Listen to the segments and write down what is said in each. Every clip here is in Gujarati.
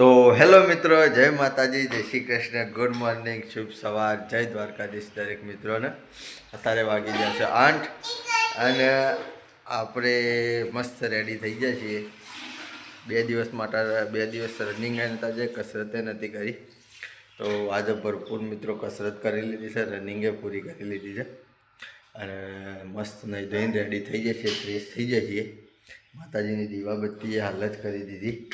તો હેલો મિત્રો, જય માતાજી, જય શ્રી કૃષ્ણ. ગુડ મોર્નિંગ શુભ સવાર. જય દ્વારકાધીશ દરેક મિત્રોને. અત્યારે વાગી ગયા છે આઠ અને આપણે મસ્ત રેડી થઈ ગયા છીએ. બે દિવસ માટે, બે દિવસ રનિંગ અને તાજે કસરતે નથી કરી. તો આજે ભરપૂર મિત્રો કસરત કરી લીધી છે રનિંગે પૂરી કરી લીધી છે. અને મસ્ત નહીં ધોઈને રેડી થઈ જશે ફ્રેશ થઈ જાય છીએ. માતાજીની દીવાબત્તીએ હાલત કરી દીધી.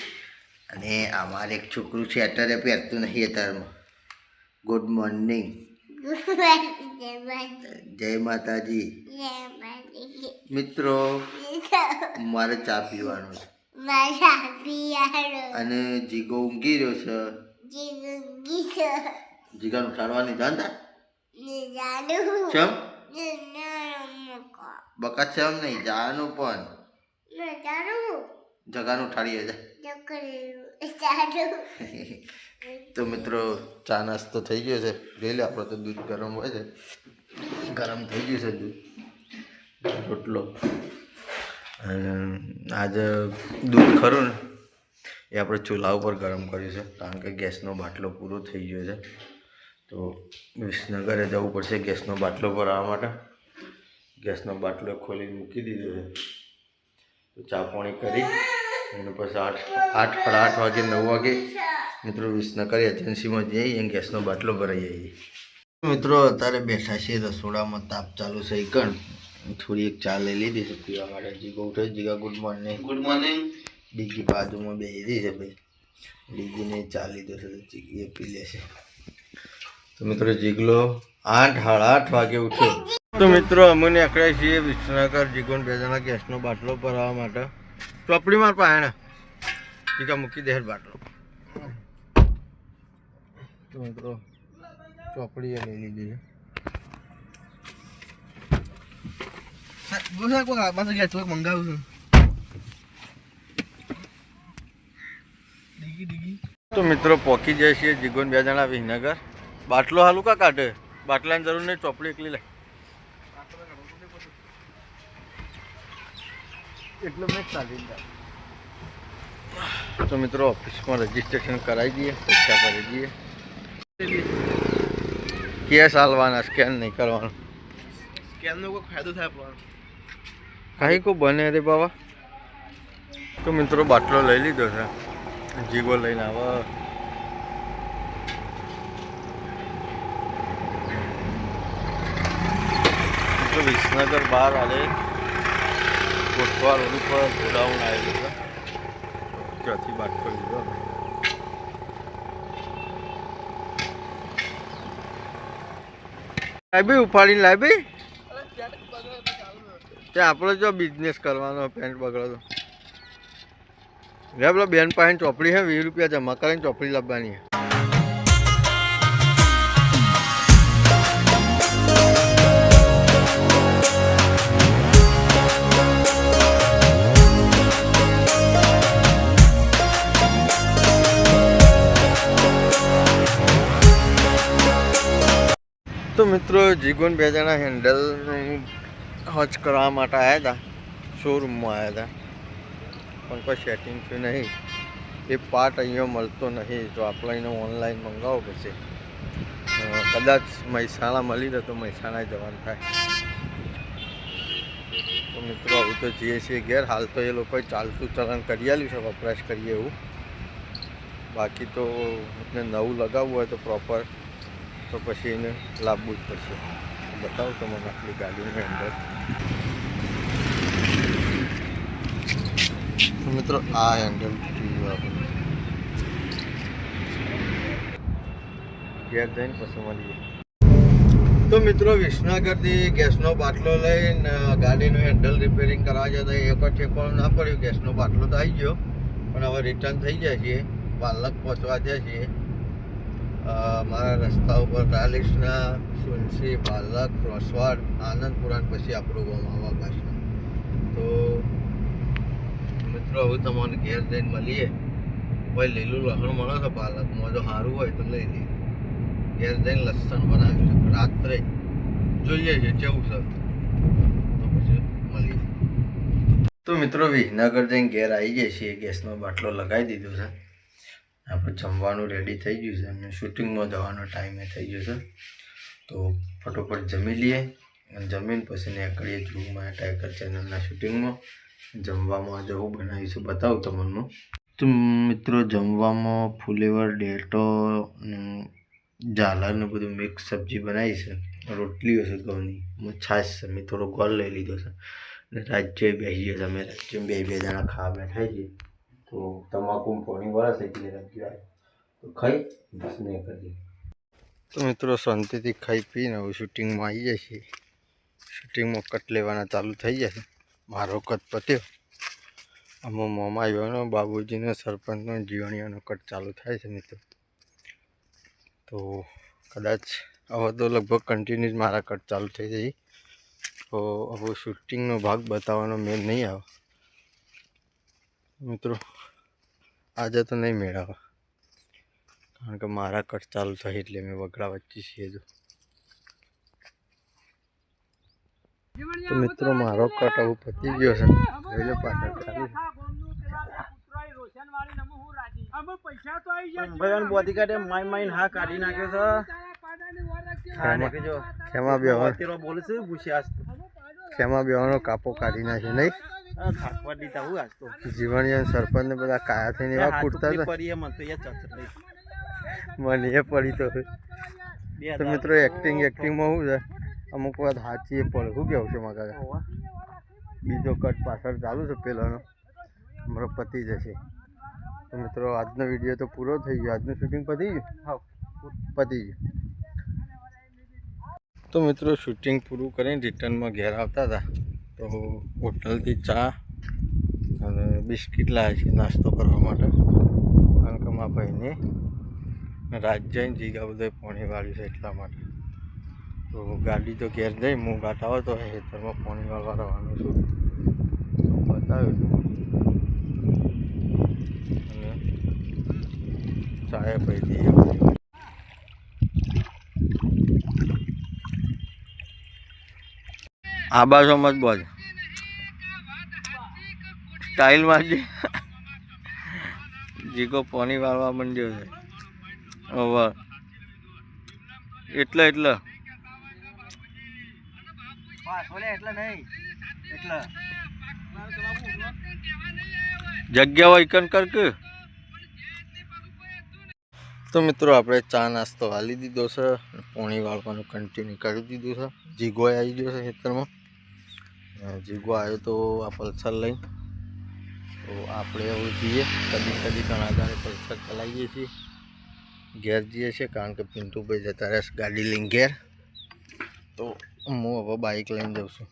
અને અમારે એક છોકરું છે, અત્યારે પહેરતું નથી અત્યારમાં. ગુડ મોર્નિંગ જય માતાજી. મિત્રો, મારે ચા પીવાનું છે. અને જીગો ઊંઘી રહ્યો છે. જીગાનું ઉઠાડવાની જાણતા ચમ? બકા ચમ નહીં, જાનું પણ. જગાનું ઉઠાડીએ જાય તો મિત્રો ચા નાસ્તો થઈ ગયો છે. લઈ લે આપણો તો દૂધ ગરમ હોય છે. ગરમ થઈ ગયું છે દૂધ. રોટલો. આજે દૂધ ખરું ને એ આપણે ચૂલા ઉપર ગરમ કર્યું છે કારણ કે ગેસનો બાટલો પૂરો થઈ ગયો છે. તો વિસનગરે જવું પડશે ગેસનો બાટલો ભરાવવા માટે. ગેસનો બાટલો ખોલીને મૂકી દીધો છે. તો ચા પાણી કરી. અને પછી આઠ આઠ સાડા આઠ વાગે નવ વાગે મિત્રો વિસનગર એજન્સીમાં જઈ અને ગેસનો બાટલો ભરાઈ આવીએ. મિત્રો અત્યારે બેઠા છીએ રસોડામાં તાપ ચાલુ છે કણ થોડી એક ચા લઈ લીધી છે પીવા માટે. જીગો ઉઠે Jiga good morning good morning Dighi બાજુમાં બેસી રહી છે ભાઈ. ડીગીને ચા લીધો છે તો જીગી એ પી લેશે તો મિત્રો જીગલો આઠ સાડા આઠ વાગે ઉઠ્યો. તો મિત્રો અમે નીકળ્યા છીએ વિસનગર જીગોન બે જણા ગેસનો બાટલો ભરાવવા માટે. ચોપડી માર ને જીગા મૂકી દે બાટલો. તો મિત્રો, ચોપડી એ લઈ લીધી છે. મંગાવું તો મિત્રો, પોકી જાય છે જીગોન બે જણા વિસનગર. બાટલો હાલું કા કાઢે? બાટલાની જરૂર નહીં, ચોપડી એકલી લે. એટલે મેં ચાલી તો મિત્રો ઓફિસમાં રજીસ્ટ્રેશન કરાવી દઈએ પૈસા ભરી દઈએ. કેસ હાલવાના સ્કેન નહીં કરવાનું. સ્કેનનો કોઈ ફાયદો થાય પણ કાંઈ કો બને રે બાબા તો મિત્રો બાટલો લઈ લીધો છે. જીગો લઈને આવો. તો વિસનગર બહાર આલે. કોટવા ઉપર ગોડાઉન આવેલું છે. ત્યાંથી બાટલો લીધો લાવી ઉપાડીને લાવી તે આપણે જો બિઝનેસ કરવાનો પેન્ટ બગડો તો પેલો બેન પાસે ચોપડી હે વીસ રૂપિયા જમા કરીને ચોપડી લાવવાની તો મિત્રો, જીગોન બે જણા હેન્ડલનું હજ કરવા માટે આવ્યા હતા શોરૂમમાં આવ્યા હતા પણ કોઈ સેટિંગ થયું નહીં. એ પાર્ટ અહીંયા મળતો નહીં. તો આપણે એને ઓનલાઈન મંગાવવો પડશે કદાચ મહેસાણા મળી રહે તો મહેસાણા જવાનું થાય. તો મિત્રો, આવું તો જઈએ છીએ ઘેર. હાલ તો એ લોકોએ ચાલતું ચલણ કરી આલ્યું છે, વપરાશ કરીએ એવું. બાકી તો નવું લગાવવું હોય તો પ્રોપર તો પછી એને લાવવું જ પડશે. બતાવો તમને આટલી ગાડીની અંદર. મિત્રો, આ હેન્ડલ આપણે ઘેર જઈને પછી મળીએ. તો મિત્રો, વિસનગરથી ગેસનો બાટલો લઈને ગાડીનું હેન્ડલ રિપેરિંગ કરવા જતા એક જ પણ ના પડ્યું. ગેસનો બાટલો તો આવી ગયો. પણ હવે રિટર્ન થઈ જાય છીએ પાલક પહોંચવા જાય છીએ મારા રસ્તા ઉપર રાલિસના સુનસી પાલક રોસવાડ આનંદપુરા પછી આપણું ગામ પાછું તો મિત્રો, હવે તમને ઘેર જઈને મળીએ. ભાઈ લીલું લસણ મળે છે પાલકમાં જો સારું હોય તો લઈ લઈએ. ઘેર જઈને લસણ બનાવીશું. રાત્રે જોઈએ છે કેવું છે. તો પછી મળીએ. તો મિત્રો, વિસનગર જઈને ઘેર આવી જઈએ છીએ. ગેસનો બાટલો લગાવી દીધો છે. આપણે જમવાનું રેડી થઈ ગયું છે. અને શૂટિંગમાં જવાનો ટાઈમે થઈ ગયો છે. તો ફટોફટ જમી લઈએ અને જમીન પછી નીકળીએ જૂમાં ટાઈગર ચેનલના શૂટિંગમાં જમવામાં આજે હું બનાવ્યું છે બતાવું તમને. તો મિત્રો જમવામાં ફુલેવર, ડેટો અને ઝાલર ને બધું મિક્સ સબ્જી બનાવી છે. રોટલીઓ છે ઘઉંની. હું છાશ છે. મેં થોડો ગોળ લઈ લીધો છે. રાજ્ય બેસી ગયો છે અમે રાજ્ય બે બે જણા ખાવા બેઠા છીએ. તો તમાકુ પોણી વરસ એટલે આવે તો ખાઈ, બસ નહીં કરી તો મિત્રો શાંતિથી ખાઈ પીને હવે શૂટિંગમાં આવી જાય છે શૂટિંગમાં કટ લેવાના ચાલુ થઈ જાય મારો કટ પત્યો. આમાં મોમાં આવ્યો બાબુજીનો સરપંચનો જીવણીઓનો કટ ચાલુ થાય છે મિત્રો. તો કદાચ હવે તો લગભગ કન્ટિન્યુ મારા કટ ચાલુ થઈ જાય. તો હવે શૂટિંગનો ભાગ બતાવવાનો મેળ નહીં આવે. મિત્રો આજે તો નહીં મેળવે કારણ કે મારા કટ ચાલુ થાય એટલે મેં વગડા વચ્ચે છીએ જો તો મિત્રો મારો કટ આવું પતી ગયો છે જોઈ લો પાછળ બોધી કાઢે માઈ માઈન હા કાઢી નાખ્યો છે ખેમા કાપો કાઢી નાખે નહીં થાકવા દીધા હું આજ તો. જીવણીય સરપંચ ને બધા કાયા થઈને એવા કૂટતા હતા. પડી એમ તો એ ચચર મને એ પડી તો તો મિત્રો એક્ટિંગ એક્ટિંગમાં શું છે? અમુક વાત સાચી એ પડે શું કેવું છે મારા કાકા? બીજો કટ પાછળ ચાલુ છે પેલાનો. મારો પતી જશે તો મિત્રો આજનો વીડિયો તો પૂરો થઈ ગયો. આજનું શૂટિંગ પતી ગયું. પતી ગયું. તો મિત્રો શૂટિંગ પૂરું કરીને રિટર્નમાં ઘેર આવતા હતા. તો હોટલથી ચા અને બિસ્કિટ લાવે છે નાસ્તો કરવા માટે. કારણ ભાઈને રાત જઈને જીગા બધા પાણી વાળ્યું છે એટલા માટે. તો ગાડી તો ઘેર જઈ હું ગાટાવો તો ખેતરમાં પાણી વાળવા રહેવાનું છું. બતાવ્યું અને ચાય પી દઈએ બધી. આ બાજુ મત બોલ સ્ટાઇલ મારજે જીગો પોની વાળવા માંડ્યો છે. હવે એટલે એટલે. જગ્યા હોય કન કર કે. તો મિત્રો, આપણે ચા નાસ્તો હાલી દીધો છે. પોણી વાળવાનું કન્ટિન્યુ કરી દીધું છે. જીગો આવી ગયો છે ખેતરમાં. જીગો આવ્યો તો આ પલ્સર લઈને. તો આપણે એવું જઈએ. કદી કદી ઘણા દાડે પલ્સર ચલાવીએ છીએ. ઘેર જઈએ છીએ કારણ કે પિન્ટુભાઈ જતા રહેશે ગાડી લઈને ઘેર. તો હું હવે બાઇક લઈને જાઉં છું.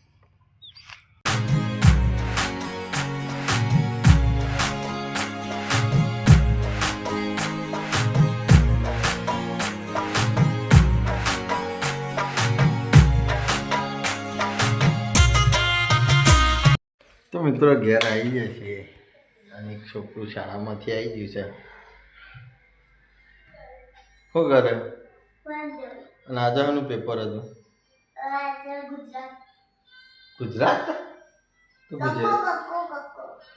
મિત્રો ઘેર આવી ગયા છીએ. અને એક છોકરું શાળામાંથી આવી ગયું છે. શું કરે? અને આજે પેપર હતું? ગુજરાત? તો ગુજરાત?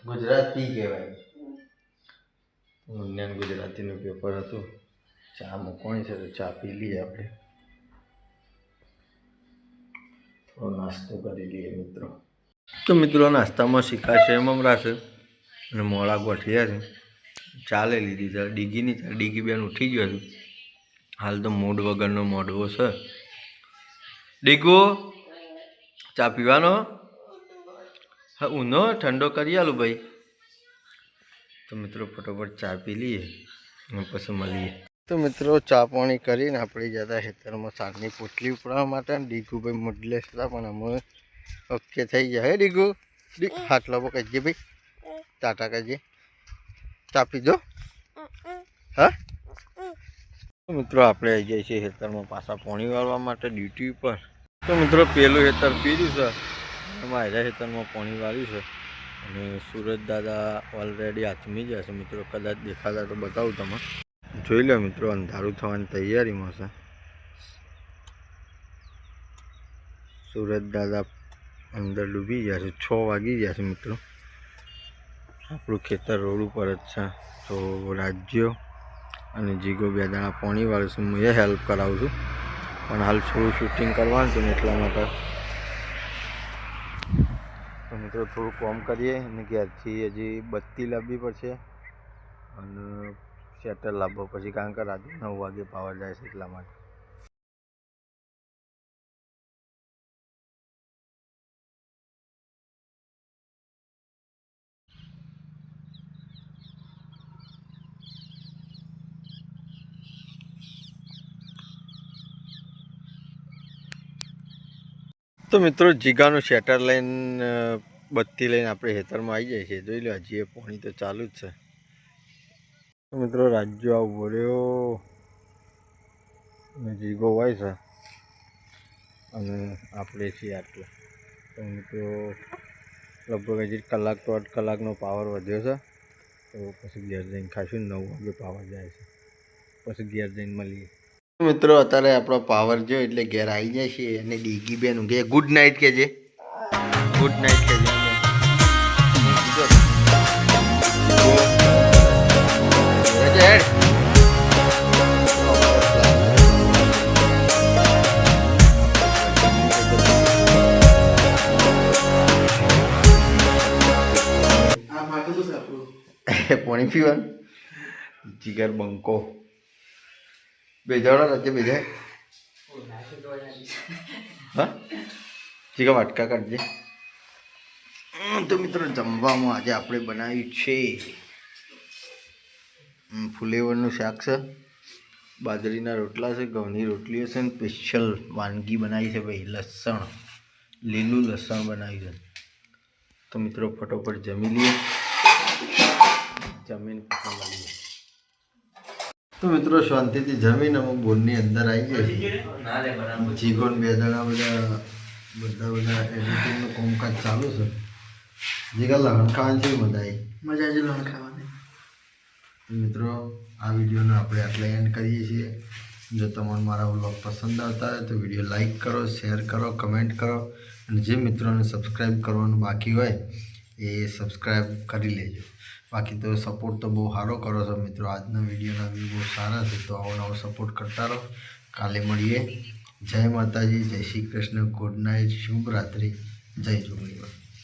ગુજરાતી કહેવાય. મુન્યાન ગુજરાતીનું પેપર હતું. ચા મૂકવાની છે તો ચા પી લઈએ આપણે. થોડો નાસ્તો કરી લઈએ મિત્રો. તો મિત્રો નાસ્તામાં શીખાશે, એમ છે અને મોળા ગોઠિયા છે. ચાલે લીધી છે. ડીગીની ચા ડીગી બેન ઉઠી ગયો છે. હાલ તો મૂડ વગરનો મોડવો છે. ડીગો, ચા પીવાનો? હા ઊનો ઠંડો કરી આલું ભાઈ. તો મિત્રો, ફટોફટ ચા પી લઈએ અને પછી મળીએ. તો મિત્રો, ચા પાણી કરીને આપણે જતા ખેતરમાં શાકની પોટલી ઉપડાવવા માટે. ડીગુભાઈ મોડલે હતા, પણ અમે ઓકે થઈ ગયા હે ડીગુ ડી હાથ લાવો કહીએ ભાઈ ટાટા કહીએ તાપી દો હા મિત્રો, આપણે આવી જઈએ છીએ ખેતરમાં પાછા પાણી વાળવા માટે ડ્યુટી ઉપર તો મિત્રો, પેલું ખેતર પીર્યું છે. એમાં હારા ખેતરમાં પાણી વાળ્યું છે. અને સુરજ દાદા ઓલરેડી હાથમી ગયા છે મિત્રો, કદાચ દેખાતા તો બતાવું તમે જોઈ લો મિત્રો, અંધારું થવાની તૈયારીમાં છે. સુરજ દાદા અંદર ડૂબી ગયા છે. છ વાગી ગયા છે મિત્રો. આપણું ખેતર રોડ ઉપર જ છે. તો રાજ્યો અને જીગો બે દાણા પાણીવાળું છું. હું એ હેલ્પ કરાવું છું. પણ હાલ થોડું શૂટિંગ કરવાનું છે ને એટલા માટે. તો મિત્રો થોડું કોમ કરીએ. અને ઘેરથી હજી બત્તી લાવવી પડશે. અને શેટર લાવવો પછી કારણ કે રાત્રે નવ વાગે પાવર જાય છે એટલા માટે. તો મિત્રો, જીગાનું શેટર લાઈન બત્તી લઈને આપણે ખેતરમાં આવી જાય છે જોઈ લો, હજી એ પાણી તો ચાલુ જ છે. તો મિત્રો, રાજ્યો આવો રહ્યો. જીગો હોય છે. અને આપણે છીએ આટલું. તો મિત્રો, લગભગ હજી કલાક તો અઢ કલાકનો પાવર વધ્યો છે. તો પછી ઘેર જઈને ખાશું નવ વાગે પાવર જાય છે. પછી ઘેર જઈને મળીએ. મિત્રો અત્યારે આપણો પાવર જો એટલે ઘેર આવી જાય છે અને ડીગી બેન ઊંઘે. ગુડ નાઇટ કે છે ગુડ નાઇટ કે છે પાણી પીવાનું? જીગર બંકો. જણા રાજ્ય બે જાય હા? જીગા વાટકા કાઢજે. તો મિત્રો જમવામાં આજે આપણે બનાવ્યું છે ફુલેવરનું શાક છે, બાજરીના રોટલા છે, ઘઉંની રોટલીઓ છે, ને સ્પેશિયલ વાનગી બનાવી છે ભાઈ, લસણ, લીલું લસણ બનાવ્યું છે. તો મિત્રો ફટોફટ જમી લઈએ. જમીન પછી તો મિત્રો શાંતિથી જમીન અમે બોનની અંદર આવી જાય જીગોન બે જણા બધા બધા બધા એડિટિંગનું કામકાજ ચાલુ છે. જીગા લહણ ખાવાની છે મજા આવી મજા આવી લોણ ખાવાની મિત્રો આ વિડીયોને આપણે આટલે એન્ડ કરીએ છીએ. જો તમને મારા વ્લોગ પસંદ આવતા હોય તો વીડિયો લાઈક કરો શેર કરો કમેન્ટ કરો. અને જે મિત્રોને સબસ્ક્રાઈબ કરવાનું બાકી હોય એ સબસ્ક્રાઈબ કરી લેજો. બાકી તો સપોર્ટ તો બહુ સારો કરો છો મિત્રો. આજના વિડીયોના વ્યૂ બહુ સારા છે. તો આવો નવો સપોર્ટ કરતા રહો. કાલે મળીએ. જય માતાજી, જય શ્રી કૃષ્ણ. ગુડ નાઇટ શુભ રાત્રિ. જય જોગણીમાં